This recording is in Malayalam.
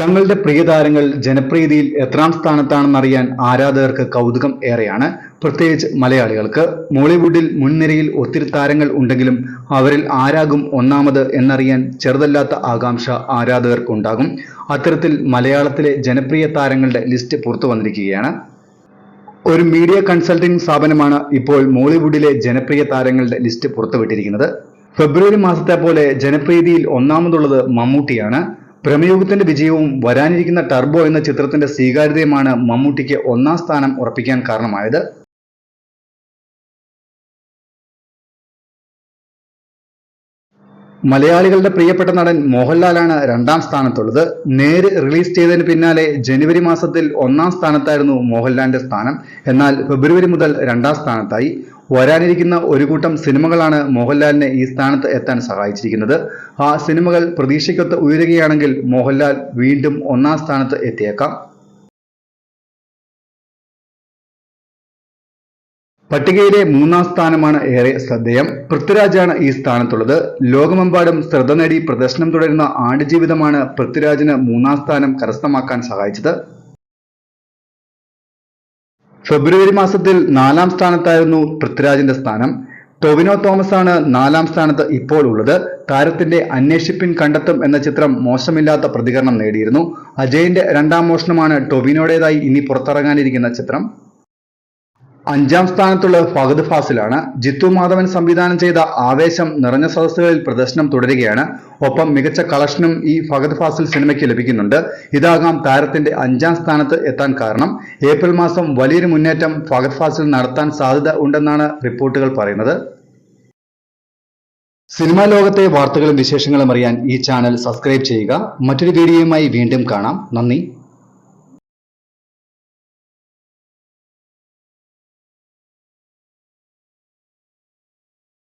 തങ്ങളുടെ പ്രിയതാരങ്ങൾ ജനപ്രീതിയിൽ എത്രാം സ്ഥാനത്താണെന്നറിയാൻ ആരാധകർക്ക് കൗതുകം ഏറെയാണ്. പ്രത്യേകിച്ച് മലയാളികൾക്ക്. മോളിവുഡിൽ മുൻനിരയിൽ ഒത്തിരി താരങ്ങൾ ഉണ്ടെങ്കിലും അവരിൽ ആരാകും ഒന്നാമത് എന്നറിയാൻ ചെറുതല്ലാത്ത ആകാംക്ഷ ആരാധകർക്കുണ്ടാകും. അത്തരത്തിൽ മലയാളത്തിലെ ജനപ്രിയ താരങ്ങളുടെ ലിസ്റ്റ് പുറത്തു വന്നിരിക്കുകയാണ്. ഒരു മീഡിയ കൺസൾട്ടിംഗ് സ്ഥാപനമാണ് ഇപ്പോൾ മോളിവുഡിലെ ജനപ്രിയ താരങ്ങളുടെ ലിസ്റ്റ് പുറത്തുവിട്ടിരിക്കുന്നത്. ഫെബ്രുവരി മാസത്തെ പോലെ ജനപ്രീതിയിൽ ഒന്നാമതുള്ളത് മമ്മൂട്ടിയാണ്. പ്രമയുഗത്തിന്റെ വിജയവും വരാനിരിക്കുന്ന ടർബോ എന്ന ചിത്രത്തിന്റെ സ്വീകാര്യതയുമാണ് മമ്മൂട്ടിക്ക് ഒന്നാം സ്ഥാനം ഉറപ്പിക്കാൻ കാരണമായത്. മലയാളികളുടെ പ്രിയപ്പെട്ട നടൻ മോഹൻലാലാണ് രണ്ടാം സ്ഥാനത്തുള്ളത്. നേര് റിലീസ് ചെയ്തതിന് പിന്നാലെ ജനുവരി മാസത്തിൽ ഒന്നാം സ്ഥാനത്തായിരുന്നു മോഹൻലാലിന്റെ സ്ഥാനം. എന്നാൽ ഫെബ്രുവരി മുതൽ രണ്ടാം സ്ഥാനത്തായി. വരാനിരിക്കുന്ന ഒരു കൂട്ടം സിനിമകളാണ് മോഹൻലാലിനെ ഈ സ്ഥാനത്ത് എത്താൻ സഹായിച്ചിരിക്കുന്നത്. ആ സിനിമകൾ പ്രതീക്ഷയ്ക്കൊത്ത് ഉയരുകയാണെങ്കിൽ മോഹൻലാൽ വീണ്ടും ഒന്നാം സ്ഥാനത്ത് എത്തിയേക്കാം. പട്ടികയിലെ മൂന്നാം സ്ഥാനമാണ് ഏറെ ശ്രദ്ധേയം. പൃഥ്വിരാജാണ് ഈ സ്ഥാനത്തുള്ളത്. ലോകമെമ്പാടും ശ്രദ്ധ നേടി പ്രദർശനം തുടരുന്ന ആടുജീവിതമാണ് പൃഥ്വിരാജിന് മൂന്നാം സ്ഥാനം കരസ്ഥമാക്കാൻ സഹായിച്ചത്. ഫെബ്രുവരി മാസത്തിൽ നാലാം സ്ഥാനത്തായിരുന്നു പൃഥ്വിരാജിന്റെ സ്ഥാനം. ടൊവിനോ തോമസ് ആണ് നാലാം സ്ഥാനത്ത് ഇപ്പോൾ ഉള്ളത്. താരത്തിന്റെ അന്വേഷിപ്പിൻ കണ്ടെത്തും എന്ന ചിത്രം മോശമില്ലാത്ത പ്രതികരണം നേടിയിരുന്നു. അജയിന്റെ രണ്ടാം മോഷണമാണ് ടൊവിനോയുടേതായി ഇനി പുറത്തിറങ്ങാനിരിക്കുന്ന ചിത്രം. അഞ്ചാം സ്ഥാനത്തുള്ള ഫഹദ് ഫാസിലാണ് ജിത്തു മാധവൻ സംവിധാനം ചെയ്ത ആവേശം നിറഞ്ഞ സദസ്സുകളിൽ പ്രദർശനം തുടരുകയാണ്. ഒപ്പം മികച്ച കളക്ഷനും ഈ ഫഹദ് ഫാസിൽ സിനിമയ്ക്ക് ലഭിക്കുന്നുണ്ട്. ഇതാകാം താരത്തിന്റെ അഞ്ചാം സ്ഥാനത്ത് എത്താൻ കാരണം. ഏപ്രിൽ മാസം വലിയൊരു മുന്നേറ്റം ഫഹദ് ഫാസിൽ നടത്താൻ സാധ്യത ഉണ്ടെന്നാണ് റിപ്പോർട്ടുകൾ പറയുന്നത്. സിനിമാ ലോകത്തെ വാർത്തകളും വിശേഷങ്ങളും അറിയാൻ ഈ ചാനൽ സബ്സ്ക്രൈബ് ചെയ്യുക. മറ്റൊരു വീഡിയോയുമായി വീണ്ടും കാണാം. നന്ദി.